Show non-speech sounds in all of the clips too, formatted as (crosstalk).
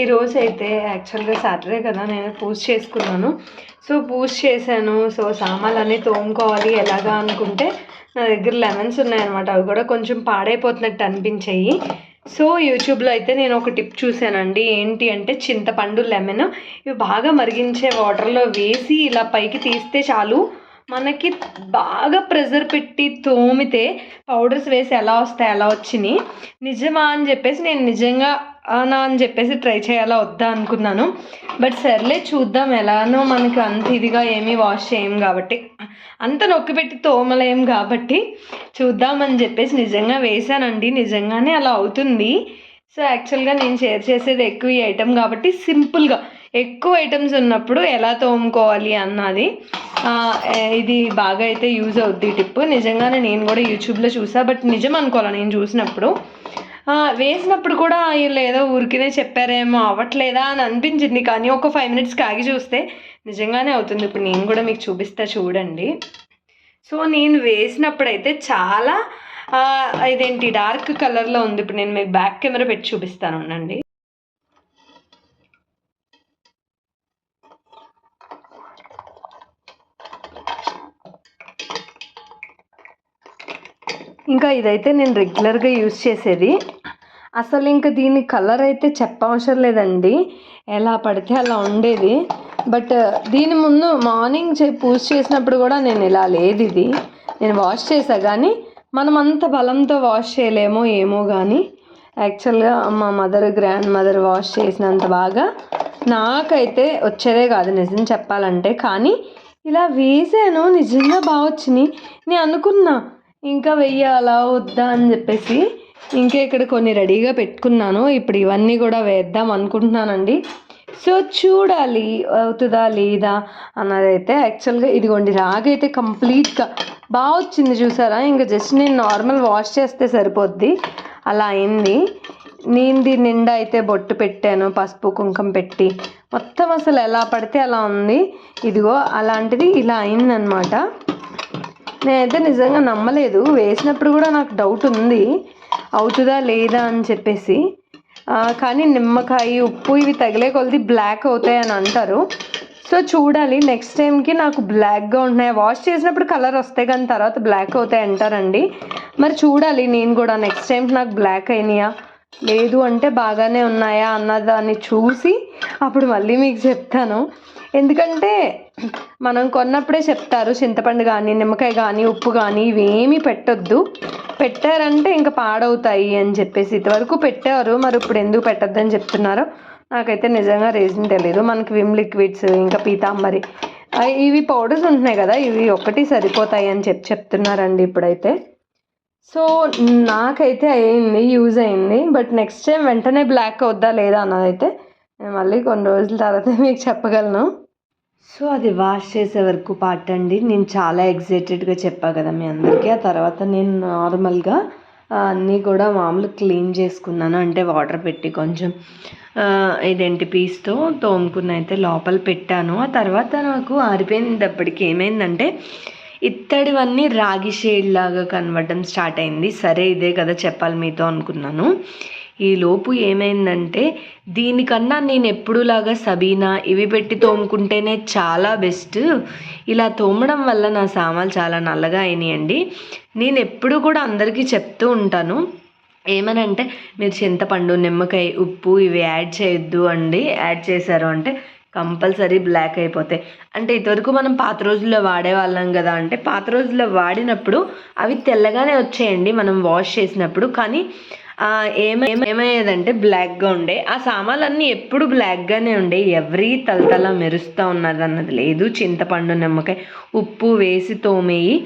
ఈరోజు అయితే యాక్చువల్గా సాటర్డే కదా నేను పూజ చేసుకున్నాను. సో పూజ చేశాను. సో సామాన్లు అన్నీ తోముకోవాలి ఎలాగా అనుకుంటే నా దగ్గర లెమన్స్ ఉన్నాయన్నమాట. అవి కూడా కొంచెం పాడైపోతున్నట్టు అనిపించాయి. సో యూట్యూబ్లో అయితే నేను ఒక టిప్ చూశానండి. ఏంటి అంటే చింతపండు లెమన్. ఇవి బాగా మరిగించే వాటర్లో వేసి ఇలా పైకి తీస్తే చాలు. మనకి బాగా ప్రెజర్ పెట్టి తోమితే పౌడర్స్ వేసి ఎలా వస్తాయి ఎలా వచ్చినాయి నిజమా అని చెప్పేసి నేను నిజంగా అవునా అని చెప్పేసి ట్రై చేయాలా వద్దా అనుకున్నాను. బట్ సర్లే చూద్దాం ఎలానో మనకి అంత ఇదిగా ఏమీ వాష్ చేయం కాబట్టి. అంత నొక్కి పెట్టి తోమలేం కాబట్టి చూద్దామని చెప్పేసి నిజంగా వేసానండి నిజంగానే అలా అవుతుంది. సో యాక్చువల్గా నేను షేర్ చేసేది ఎక్కువ ఈ ఐటెం కాబట్టి సింపుల్గా ఎక్కువ ఐటమ్స్ ఉన్నప్పుడు ఎలా తోముకోవాలి అన్నది. ఇది బాగా అయితే యూజ్ అవుద్ది టిప్ నిజంగానే నేను కూడా యూట్యూబ్లో చూసా బట్ నిజం అనుకోవాలి నేను చూసినప్పుడు. వేసినప్పుడు కూడా వీళ్ళు ఏదో ఊరికినే చెప్పారేమో అవ్వట్లేదా అని అనిపించింది. కానీ ఒక ఫైవ్ మినిట్స్ కాగి చూస్తే నిజంగానే అవుతుంది. ఇప్పుడు నేను కూడా మీకు చూపిస్తా చూడండి. సో నేను వేసినప్పుడైతే చాలా ఇదేంటి డార్క్ కలర్లో ఉంది. ఇప్పుడు నేను మీకు బ్యాక్ కెమెరా పెట్టి చూపిస్తాను. ఉండండి. ఇంకా ఇదైతే నేను రెగ్యులర్గా యూస్ చేసేది. అసలు ఇంకా దీని కలర్ అయితే చెప్పవసరం లేదండి. ఎలా పడితే అలా ఉండేది. బట్ దీని ముందు మార్నింగ్ చే పూజ చేసినప్పుడు కూడా నేను ఇలా లేదు ఇది నేను వాష్ చేసా కానీ మనం అంత బలంతో వాష్ చేయలేమో ఏమో కానీ యాక్చువల్గా మా మదర్ గ్రాండ్ మదర్ వాష్ చేసినంత బాగా నాకైతే వచ్చేదే కాదు నిజం చెప్పాలంటే. కానీ ఇలా వేసాను నిజంగా బాగా వచ్చినాయి. నేను అనుకున్నా ఇంకా వెయ్యాలా వద్దా అని చెప్పేసి ఇంకా ఇక్కడ కొన్ని రెడీగా పెట్టుకున్నాను. ఇప్పుడు ఇవన్నీ కూడా వేద్దాం అనుకుంటున్నానండి. సో చూడాలి అవుతుందా లేదా అన్నదైతే యాక్చువల్గా ఇదిగోండి రాగైతే కంప్లీట్గా బాగా వచ్చింది చూసారా? ఇంకా జస్ట్ నేను నార్మల్ వాష్ చేస్తే సరిపోద్ది. అలా అయింది. నేను దీని నిండా అయితే బొట్టు పెట్టాను పసుపు కుంకం పెట్టి. మొత్తం అసలు ఎలా పడితే అలా ఉంది. ఇదిగో అలాంటిది ఇలా అయిందనమాట నేనైతే నిజంగా నమ్మలేదు. వేసినప్పుడు కూడా నాకు డౌట్ ఉంది. అవుతుందా లేదా అని చెప్పేసి. కానీ నిమ్మకాయ ఉప్పు ఇవి తగిలే కొలది బ్లాక్ అవుతాయి అని అంటారు. సో చూడాలి నెక్స్ట్ టైంకి నాకు బ్లాక్గా ఉంటున్నాయి. వాష్ చేసినప్పుడు కలర్ వస్తాయి కానీ తర్వాత బ్లాక్ అవుతాయి అంటారండి. మరి చూడాలి నేను కూడా నెక్స్ట్ టైం నాకు బ్లాక్ అయినాయా? లేదు అంటే బాగానే ఉన్నాయా అన్నదాన్ని చూసి అప్పుడు మళ్ళీ మీకు చెప్తాను. ఎందుకంటే మనం కొన్నప్పుడే చెప్తారు చింతపండు కానీ నిమ్మకాయ కానీ ఉప్పు కానీ ఇవేమీ పెట్టొద్దు. పెట్టారంటే ఇంకా పాడవుతాయి అని చెప్పేసి. ఇంతవరకు పెట్టారు మరి ఇప్పుడు ఎందుకు పెట్టొద్దని చెప్తున్నారు? నాకైతే నిజంగా రీజన్ తెలియదు మనకి విమ్ లిక్విడ్స్ ఇంకా పీతాంబరి ఇవి పౌడర్స్ ఉంటున్నాయి కదా ఇవి ఒకటి సరిపోతాయి అని చెప్పి చెప్తున్నారండి ఇప్పుడైతే. సో నాకైతే అయింది యూజ్ అయింది. బట్ నెక్స్ట్ టైం వెంటనే బ్లాక్ అవుద్దా లేదా అన్నదైతే నేను మళ్ళీ కొన్ని రోజుల తర్వాత (laughs) మీకు చెప్పగలను. సో అది వాష్ చేసే వరకు పార్ట్ అండి నేను చాలా ఎగ్జైటెడ్గా చెప్పా కదా మీ అందరికీ. ఆ తర్వాత నేను నార్మల్గా అన్నీ కూడా మామూలు క్లీన్ చేసుకున్నాను. అంటే వాటర్ పెట్టి కొంచెం ఇదేంటి పీస్తో తోముకున్న అయితే లోపల పెట్టాను. ఆ తర్వాత నాకు ఆరిపోయినప్పటికి ఏమైందంటే ఇత్తడివన్నీ రాగి షేడ్ లాగా కనబడడం స్టార్ట్ అయింది. సరే ఇదే కదా చెప్పాలి మీతో అనుకున్నాను. ఈ లోపు ఏమైందంటే దీనికన్నా నేను ఎప్పుడులాగా సబీనా ఇవి పెట్టి తోముకుంటేనే చాలా బెస్ట్. ఇలా తోమడం వల్ల నా సామాలు చాలా నల్లగా అయినాయండి. నేను ఎప్పుడు కూడా అందరికీ చెప్తూ ఉంటాను ఏమనంటే మీరు చింతపండు నిమ్మకాయ ఉప్పు ఇవి యాడ్ చేయొద్దు అండి. యాడ్ చేశారు అంటే కంపల్సరీ బ్లాక్ అయిపోతాయి. అంటే ఇదివరకు మనం పాత రోజుల్లో వాడేవాళ్ళం కదా అంటే పాత రోజుల్లో వాడినప్పుడు అవి తెల్లగానే వచ్చాయండి మనం వాష్ చేసినప్పుడు. కానీ ఏమై ఏమయ్యేదంటే బ్లాక్గా ఉండే. ఆ సామాన్లన్నీ ఎప్పుడు బ్లాక్గానే ఉండే. ఎవ్రీ తలతల మెరుస్తూ ఉన్నది అన్నది లేదు. చింతపండు నిమ్మకాయ ఉప్పు వేసి తోమేయి.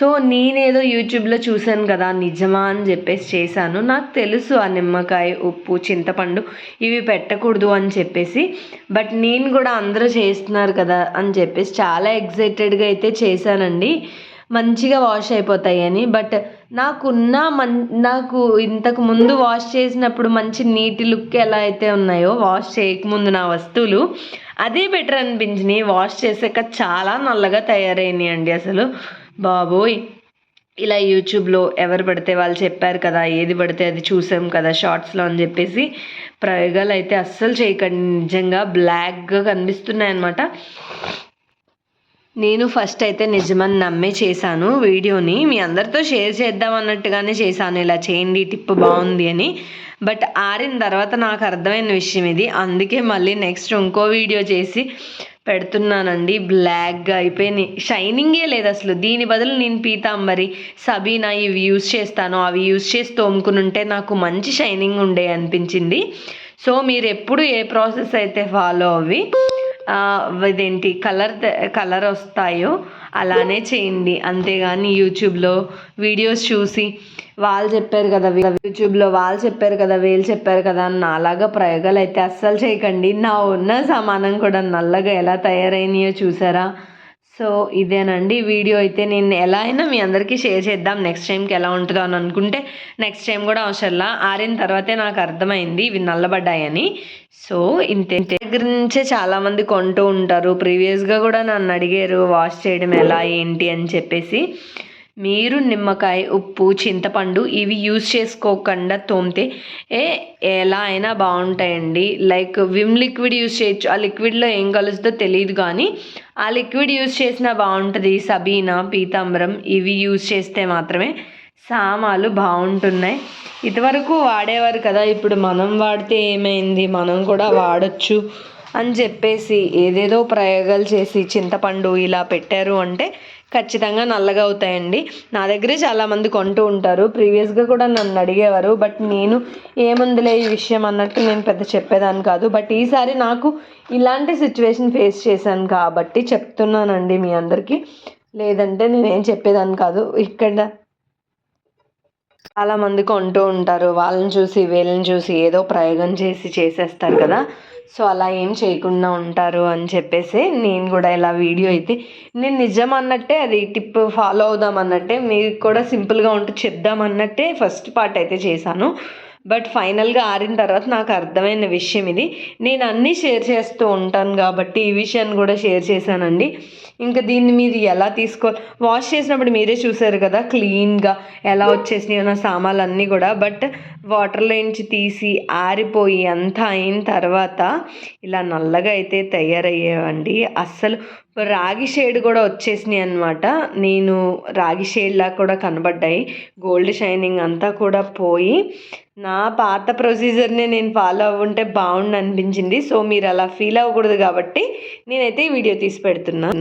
సో నేనేదో యూట్యూబ్లో చూశాను కదా నిజమా అని చెప్పేసి చేశాను. నాకు తెలుసు ఆ నిమ్మకాయ ఉప్పు చింతపండు ఇవి పెట్టకూడదు అని చెప్పేసి. బట్ నేను కూడా అందరూ చేస్తున్నారు కదా అని చెప్పేసి చాలా ఎగ్జైటెడ్గా అయితే చేశానండి. మంచిగా వాష్ అయిపోతాయి అని. బట్ నాకున్న మన్ నాకు ఇంతకు ముందు వాష్ చేసినప్పుడు మంచి నీటి లుక్ ఎలా అయితే ఉన్నాయో వాష్ చేయకముందు నా వస్తువులు అదే బెటర్ అనిపించినాయి. వాష్ చేసాక చాలా నల్లగా తయారైనాయి అండి అసలు. బాబోయ్! ఇలా యూట్యూబ్లో ఎవరు పడితే వాళ్ళు చెప్పారు కదా ఏది పడితే అది చూసాం కదా షార్ట్స్లో అని చెప్పేసి. ప్రయోగాలు అయితే అస్సలు చేయకండి. నిజంగా బ్లాక్గా కనిపిస్తున్నాయి అనమాట నేను ఫస్ట్ అయితే నిజమని నమ్మే చేశాను. వీడియోని మీ అందరితో షేర్ చేద్దాం అన్నట్టుగానే చేశాను. ఇలా చేయండి టిప్ బాగుంది అని. బట్ ఆరిన తర్వాత నాకు అర్థమైన విషయం ఇది. అందుకే మళ్ళీ నెక్స్ట్ ఇంకో వీడియో చేసి పెడుతున్నానండి. బ్లాక్గా అయిపోయినాయి షైనింగే లేదు అసలు. దీని బదులు నేను పీతాంబరి సబీనా ఇవి యూస్ చేస్తాను. అవి యూస్ చేసి తోముకుని ఉంటే నాకు మంచి షైనింగ్ ఉండే అనిపించింది. సో మీరు ఎప్పుడు ఏ ప్రాసెస్ అయితే ఫాలో అవి. ఇదేంటి కలర్ కలర్ వస్తాయో అలానే చేయండి. అంతేగాని యూట్యూబ్లో వీడియోస్ చూసి వాళ్ళు చెప్పారు కదా యూట్యూబ్లో వాళ్ళు చెప్పారు కదా వీళ్ళు చెప్పారు కదా అని నాలాగా ప్రయోగాలు అయితే అస్సలు చేయకండి. నా ఉన్న సమానం కూడా నల్లగా ఎలా తయారైనాయో చూసారా? సో ఇదేనండి వీడియో అయితే నేను ఎలా అయినా మీ అందరికీ షేర్ చేద్దాం. నెక్స్ట్ టైంకి ఎలా ఉంటుందో అని అనుకుంటే నెక్స్ట్ టైం కూడా అవసరంలా. ఆరిన తర్వాతే నాకు అర్థమైంది ఇవి నల్లబడ్డాయని. సో ఇంతే దగ్గర నుంచే చాలామంది కొంటూ ఉంటారు. ప్రీవియస్గా కూడా నన్ను అడిగారు వాష్ చేయడం ఎలా? ఏంటి? అని చెప్పేసి. మీరు నిమ్మకాయ ఉప్పు చింతపండు ఇవి యూజ్ చేసుకోకుండా తోమితే ఏ ఎలా అయినా బాగుంటాయండి. లైక్ విమ్ లిక్విడ్ యూజ్ చేయొచ్చు. ఆ లిక్విడ్లో ఏం కలుస్తుందో తెలియదు కానీ ఆ లిక్విడ్ యూజ్ చేసినా బాగుంటుంది. సబీనా పీతాంబరం ఇవి యూజ్ చేస్తే మాత్రమే సామాలు బాగుంటున్నాయి. ఇదివరకు వాడేవారు కదా ఇప్పుడు మనం వాడితే ఏమైంది? మనం కూడా వాడచ్చు అని చెప్పేసి ఏదేదో ప్రయోగాలు చేసి చింతపండు ఇలా పెట్టారు అంటే ఖచ్చితంగా నల్లగా అవుతాయండి. నా దగ్గరే చాలామంది కొంటూ ఉంటారు. ప్రీవియస్గా కూడా నన్ను అడిగేవారు. బట్ నేను ఏముందిలే ఈ విషయం అన్నట్టు నేను పెద్ద చెప్పేదాన్ని కాదు. బట్ ఈసారి నాకు ఇలాంటి సిచ్యువేషన్ ఫేస్ చేశాను కాబట్టి చెప్తున్నానండి మీ అందరికీ. లేదంటే నేనేం చెప్పేదాన్ని కాదు. ఇక్కడ చాలామంది కొంటూ ఉంటారు. వాళ్ళని చూసి వీళ్ళని చూసి ఏదో ప్రయోగం చేసి చేసేస్తారు కదా. సో అలా ఏం చేయకుండా ఉంటారు అని చెప్పేసి నేను కూడా ఇలా వీడియో అయితే నేను నిజం అన్నట్టే అది టిప్ ఫాలో అవుదాం అన్నట్టే మీకు కూడా సింపుల్గా ఉంటే చెప్దాం అన్నట్టే ఫస్ట్ పార్ట్ అయితే చేశాను. బట్ ఫైనల్గా ఆరిన తర్వాత నాకు అర్థమైన విషయం ఇది. నేను అన్నీ షేర్ చేస్తూ ఉంటాను కాబట్టి ఈ విషయాన్ని కూడా షేర్ చేశానండి. ఇంకా దీన్ని మీరు ఎలా తీసుకో వాష్ చేసినప్పుడు మీరే చూసారు కదా క్లీన్గా ఎలా వచ్చేసినాయి నా సామాన్లు అన్నీ కూడా. బట్ వాటర్లోంచి తీసి ఆరిపోయి అంతా అయిన తర్వాత ఇలా నల్లగా అయితే తయారయ్యేవండి. అస్సలు రాగి షేడ్ కూడా వచ్చేసినాయి అనమాట నేను రాగి షేడ్లా కూడా కనబడ్డాయి. గోల్డ్ షైనింగ్ అంతా కూడా పోయి నా పాత ప్రొసీజర్నే నేను ఫాలో అవ్వుంటే బాగుండు అనిపించింది. సో మీరు అలా ఫీల్ అవ్వకూడదు కాబట్టి నేనైతే ఈ వీడియో తీసి పెడుతున్నాను